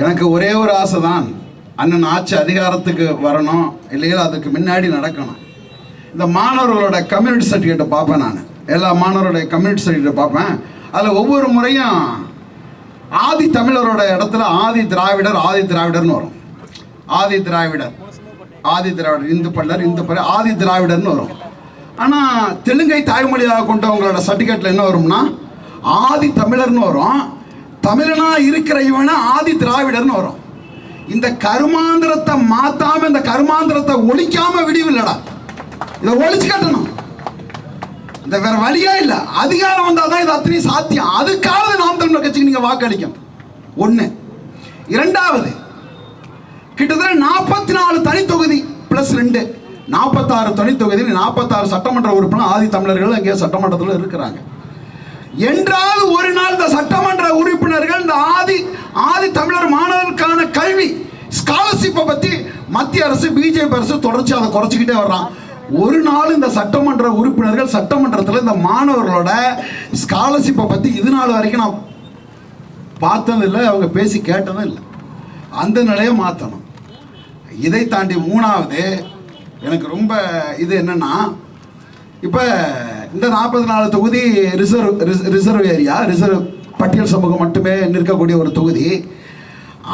எனக்கு ஒரே ஒரு ஆசை தான் அண்ணன் ஆட்சி அதிகாரத்துக்கு வரணும் இல்லையா? அதுக்கு முன்னாடி நடக்கணும். இந்த மாணவர்களோட கம்யூனிட்டி சர்டிஃபிகேட்டை பார்ப்பேன் நான். எல்லா மாணவருடைய கம்யூனிட்டி சர்டிஃபிகேட்டை பார்ப்பேன். அதில் ஒவ்வொரு முறையும் ஆதி தமிழரோட இடத்துல ஆதி திராவிடர் ஆதி திராவிடர்னு வரும். ஆதி திராவிடர் ஆதி திராவிடர் இந்து பள்ளர் இந்து பள்ளர் ஆதி திராவிடர்னு வரும். ஆனால் தெலுங்கை தாய்மொழியாக கொண்டவங்களோட சர்டிஃபிகேட்டில் என்ன வரும்னா ஆதி தமிழர்னு வரும். தமிழனா இருக்கிற இவனை ஆதி திராவிடர்னு வரும். இந்த கருமாந்திரத்தை மாத்தாம இந்த கருமாந்திரத்தை ஒழிக்காம விடிவில்லடா. இதை ஒழிச்சு கட்டணும். இந்த வேற வழியே இல்ல. அதிகாரம் வந்தாதான் இது அத்தனையும் சாத்தியம். அதுக்காவது நாம் தமிழர் கட்சிக்கு நீங்க வாக்களிக்கும் ஒண்ணு. இரண்டாவது கிட்டத்தட்ட நாற்பத்தி நாலு தனி தொகுதி பிளஸ் ரெண்டு. நாற்பத்தாறு தனி தொகுதி நாற்பத்தாறு சட்டமன்ற உறுப்பினர் ஆதி தமிழர்கள் அங்கே சட்டமன்றத்தில் இருக்கிறாங்க. என்றாவது ஒரு நாள் இந்த சட்டமன்ற உறுப்பினர்கள் இந்த ஆதி ஆதி தமிழர் மாணவர்களுக்கான கல்வி ஸ்காலர்ஷிப்பை பற்றி மத்திய அரசு பிஜேபி அரசு தொடர்ச்சி அதை குறைச்சிக்கிட்டே வர்றான் ஒரு நாள் இந்த சட்டமன்ற உறுப்பினர்கள் சட்டமன்றத்தில் இந்த மாணவர்களோட ஸ்காலர்ஷிப்பை பற்றி இது நாள் வரைக்கும் நான் பார்த்ததும் இல்லை அவங்க பேசி கேட்டதும் இல்லை. அந்த நிலையை மாற்றணும் இதை தாண்டி மூணாவது எனக்கு ரொம்ப இது என்னென்னா இப்போ இந்த நாற்பத்தி நாலு தொகுதி ரிசர்வ் ரிசர்வ் ஏரியா ரிசர்வ் பட்டியல் சமூகம் மட்டுமே நிற்கக்கூடிய ஒரு தொகுதி.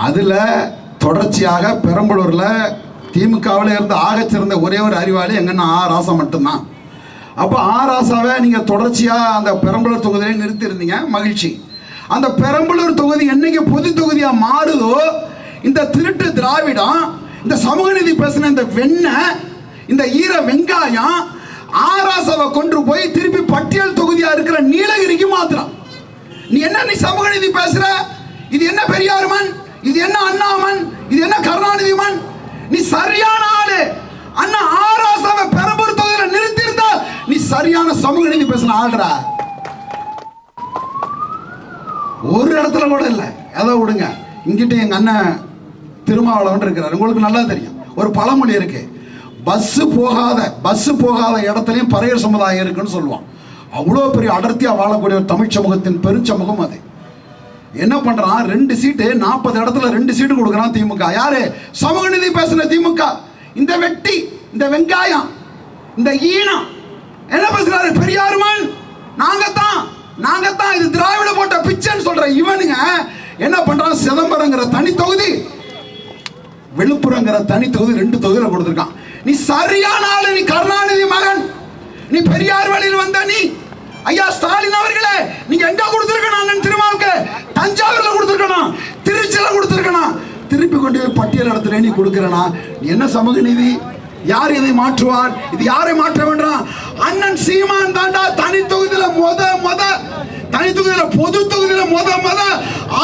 அதில் தொடர்ச்சியாக பெரம்பலூரில் திமுகவில் இருந்து ஆகச்சிறந்த ஒரே ஒரு அறிவாளி எங்கன்னா ஆ. ராசா மட்டும்தான். அப்போ ஆ. ராசாவை நீங்கள் தொடர்ச்சியாக அந்த பெரம்பலூர் தொகுதியிலே நிறுத்தியிருந்தீங்க. மகிழ்ச்சி. அந்த பெரம்பலூர் தொகுதி என்னைக்கு பொது தொகுதியாக மாறுதோ இந்த திருட்டு திராவிடம் இந்த சமூக நீதி பேசின இந்த வெண்ணெய் இந்த ஈர வெங்காயம் ஆராசவை கொண்டு போய் திருப்பி பட்டியல் தொகுதியா இருக்கிற நீலகிரிக்கு மாத்துறான் நீ என்ன நீ சமூக நீதி பேசுற? இது என்ன பெரியாருமன் இது என்ன அண்ணாமன் இது என்ன கருணாநிதி மன் நீ சரியான ஆளு. அண்ணா ஆராசவை பெரம்பூர் தொகுதியில நிறுத்தியிருந்தா நீ சரியான சமூக நீதி பேசின ஆள்றா ஒரு இடத்துல கூட இல்லை. ஏதோ விடுங்க. இங்கிட்ட எங்க அண்ணன் திருமாவளவன் இருக்கிறார். உங்களுக்கு நல்லா தெரியும். ஒரு பழமொழி இருக்கு. பஸ் போகாத பஸ் போகாத இடத்துலையும் பறையர் சமுதாயம் இருக்குன்னு சொல்லுவான். அவ்வளோ பெரிய அடர்த்தியா வாழக்கூடிய ஒரு தமிழ் சமூகத்தின் பெருஞ்சமூகம் அது. என்ன பண்றான்? ரெண்டு சீட்டு நாற்பது இடத்துல ரெண்டு சீட்டு கொடுக்குறான் திமுக. யாரு? சமூக நீதி பேசுன திமுக. இந்த வெட்டி இந்த வெங்காயம் இந்த ஈனம். என்ன பேசுறாரு? பெரியாருமன். நாங்க தான் நாங்க தான் இது திராவிட போட்ட பிச்சைன்னு சொல்ற இவனுங்க என்ன பண்றான்? சிதம்பரங்கிற தனி தொகுதி விழுப்புரங்கிற தனி தொகுதி ரெண்டு தொகுதியில் கொடுத்துருக்கான். நீ சரியான ஆளு நீ கருணாநிதி மகன். நீ பெரியார் வழியில் வந்த நீ. ஐயா ஸ்டாலின் அவர்களே நீங்க எங்க கொடுத்துருக்கணும் திருமாவுக்கு? தஞ்சாவூர்ல கொடுத்துருக்கணும் திருச்சியில கொடுத்துருக்கணும். திருப்பி கொண்டு போய் பட்டியல் இடத்துல நீ கொடுக்கறனா? என்ன சமூக நீதி? யார் இதை மாற்றுவார்? இது யாரை மாற்ற வேண்டாம் அண்ணன் சீமான் தாண்டா தனி தொகுதியில மொத மொத தனி தொகுதியில பொது தொகுதியில மொத மொத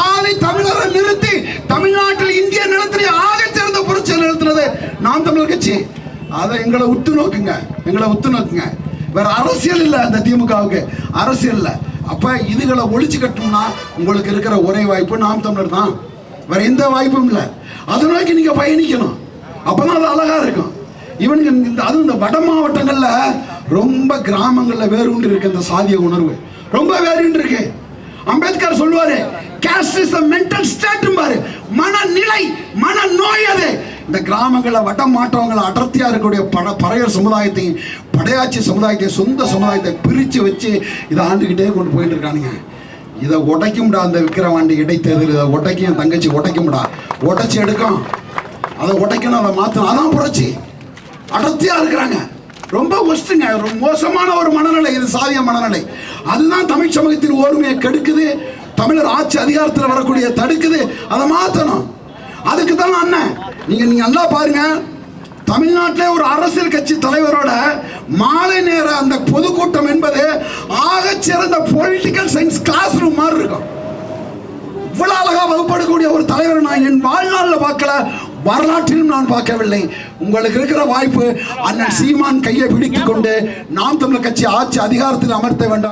ஆலை தமிழரை நிறுத்தி தமிழ்நாட்டில் இந்திய நிலத்திலே ஆக சிறந்த புரட்சியை நிறுத்தினது நாம் தமிழர் கட்சி. அதை எங்களை உத்து நோக்குங்க. எங்களை உத்து நோக்குங்க. வேற அரசியல் இல்ல அந்த திமுகவுக்கு. அரசியல் இல்ல. அப்ப இதுகளை ஒழிச்சு கட்டணும்னா உங்களுக்கு இருக்கிற ஒரே வாய்ப்பு நாம் தமிழர் தான். வேற எந்த வாய்ப்பும் இல்ல. அதை நோக்கி நீங்க பயணிக்கணும். அப்பதான் அது அழகா இருக்கும். இவனுக்கு இந்த அதுவும் இந்த வட மாவட்டங்கள்ல ரொம்ப கிராமங்கள்ல வேறுண்டு இருக்கு இந்த சாதிய உணர்வு. ரொம்ப வேறுண்டு இருக்கு. அம்பேத்கர் சொல்லுவாரு கேஸ்ட் இஸ் மென்டல் ஸ்டேட் பாரு. மனநிலை மனநோய் அது. இந்த கிராமங்களில் வட மாற்றவங்களை அடர்த்தியாக இருக்கக்கூடிய பட பறையர் சமுதாயத்தையும் படையாட்சி சமுதாயத்தையும் சொந்த சமுதாயத்தை பிரித்து வச்சு இதை ஆண்டுக்கிட்டே கொண்டு போயிட்டு இருக்கானுங்க. இதை உடைக்கும்டா அந்த விக்கிரவாண்டி இடைத்தேர்தல். இதை உடைக்கும் என் தங்கச்சி உடைக்கும்டா உடைச்சி எடுக்கும். அதை உடைக்கணும் அதை மாற்றணும் அதான் புரட்சி. அடர்த்தியாக இருக்கிறாங்க. ரொம்ப ஒஸ்ட்டுங்க. ரொம்ப மோசமான ஒரு மனநிலை. இது சாதிய மனநிலை. அதுதான் தமிழ் சமூகத்தின் ஓர்மையை கெடுக்குது. தமிழர் ஆட்சி அதிகாரத்தில் வரக்கூடிய தடுக்குது. அதை மாற்றணும் அதுக்கு தான் அண்ணன். நீங்க நீங்க நல்லா பாருங்க. தமிழ்நாட்டிலே ஒரு அரசியல் கட்சி தலைவரோட மாலை நேர அந்த பொதுக்கூட்டம் என்பது ஆகச் சிறந்த பொலிட்டிக்கல் சயின்ஸ் கிளாஸ் ரூம் மாதிரி இருக்கும். இவ்வளவு அழகா வகுப்படக்கூடிய ஒரு தலைவர் நான் என் வாழ்நாளில் பார்க்கல வரலாற்றிலும் நான் பார்க்கவில்லை. உங்களுக்கு இருக்கிற வாய்ப்பு அண்ணன் சீமான் கையை பிடித்துக் கொண்டு நாம் தமிழர் கட்சி ஆட்சி அதிகாரத்தில் அமர்த்த வேண்டாம்.